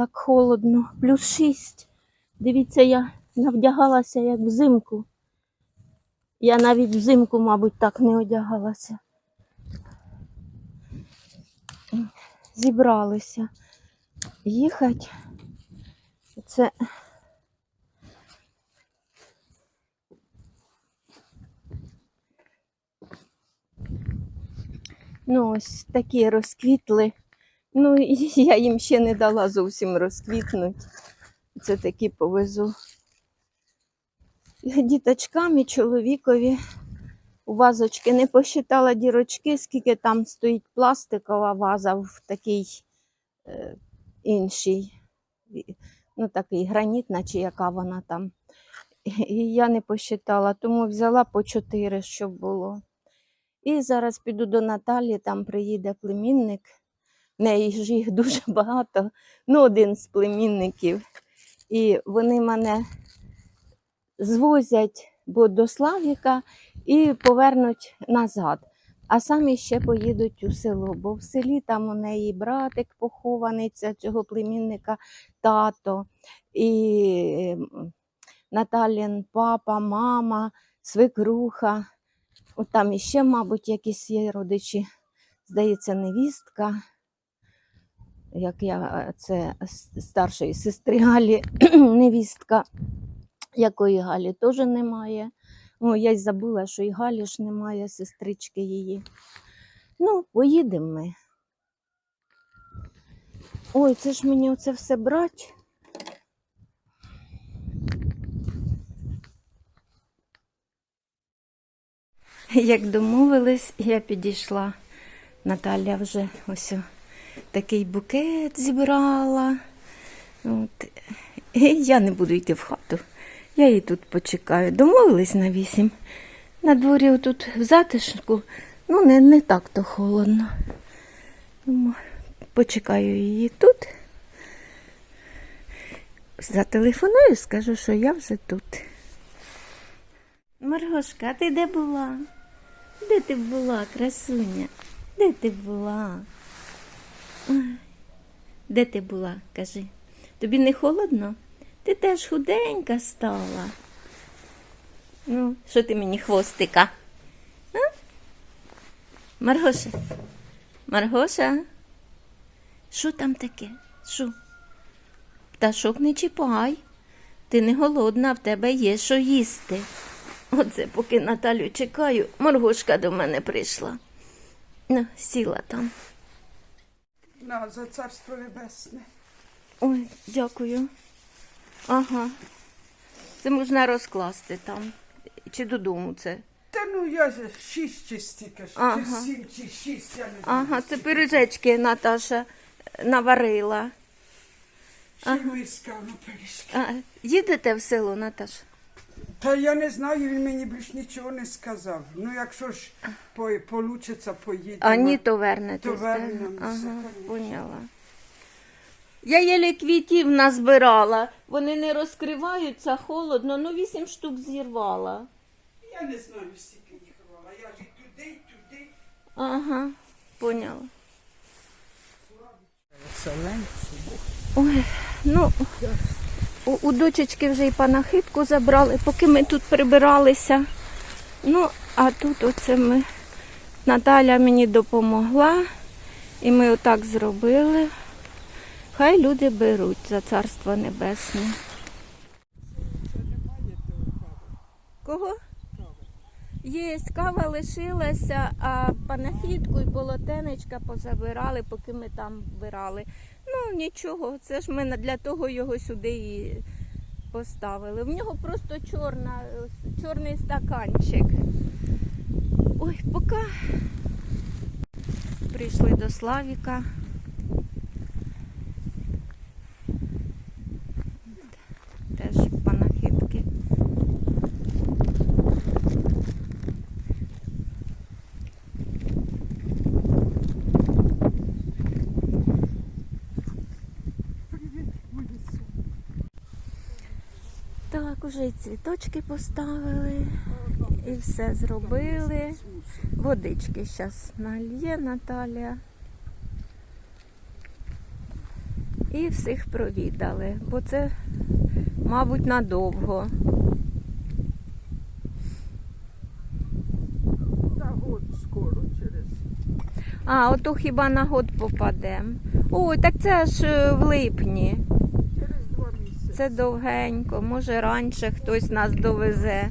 Так холодно. Плюс шість. Дивіться, я навдягалася як взимку. Я навіть взимку, мабуть, так не одягалася. Зібралися їхати. Це ну, ось такі розквітли. Ну, я їм ще не дала зовсім розквітнути. Це такі повезу. Діточкам і чоловікові у вазочки не посчитала дірочки, скільки там стоїть пластикова ваза в такій е, іншій, ну такий гранітна, чи яка вона там. І я не посчитала, тому взяла по чотири, щоб було. І зараз піду до Наталі, там приїде племінник. Неї ж їх дуже багато, ну один з племінників. І вони мене звозять бо до Славіка і повернуть назад. А самі ще поїдуть у село, бо в селі там у неї братик похований, цього племінника тато, і ем, Наталін папа, мама, свекруха. От там іще, мабуть, якісь є родичі, здається, невістка. Як я, це старшої сестри Галі, невістка, якої Галі теж немає. О, я й забула, що і Галі ж немає, сестрички її. Ну, поїдемо ми. Ой, це ж мені оце все брати. Як домовились, я підійшла. Наталя вже ось такий букет зібрала. От. І я не буду йти в хату. Я її тут почекаю. Домовились на вісім. На дворі тут в затишку, ну не, не так то холодно. Почекаю її тут. Зателефоную, скажу, що я вже тут. Маргошка, а ти де була? Де ти була, красуня? Де ти була? Де ти була, кажи? Тобі не холодно? Ти теж худенька стала. Ну, що ти мені хвостика? А? Маргоша? Маргоша? Що там таке? Що? Пташок не чіпай. Ти не голодна, в тебе є що їсти. Оце поки Наталю чекаю, Маргошка до мене прийшла. Ну, сіла там. На, за царство небесне. Ой, дякую. Ага. Це можна розкласти там. Чи додому це? Та ну я же шість чи стільки ж, Ага. чи сім, чи шість, я не знаю. Ага, це пиріжечки Наташа наварила. Ще миска на пиріжки. А, їдете в село, Наташ? Та я не знаю, він мені більш нічого не сказав. Ну, якщо ж по, получиться, поїдемо. А ні, то вернетесь. То вернемося, Ага, конечно. поняла. Я єлі квітів назбирала. Вони не розкриваються, холодно, ну вісім штук зірвала. Я не знаю, скільки їх рвала. Я ж і туди, і туди. Ага, поняла. Ой, ну, у, у дочечки вже і панахидку забрали, поки ми тут прибиралися. Ну, а тут оце ми. Наталя мені допомогла, і ми отак зробили. Хай люди беруть за царство небесне. Кого? Є, кава лишилася, а панахідку і полотенечка позабирали, поки ми там вбирали. Ну нічого, це ж ми для того його сюди і поставили. В нього просто чорна, чорний стаканчик. Ой, поки прийшли до Славіка. Теж панахідки. Уже і цвіточки поставили, і все зробили. Водички зараз нальє Наталя. І всіх провідали, бо це, мабуть, надовго. Та год скоро через. А, ото хіба на год попадем. Ой, так це ж е, в липні. Це довгенько, може раніше хтось нас довезе.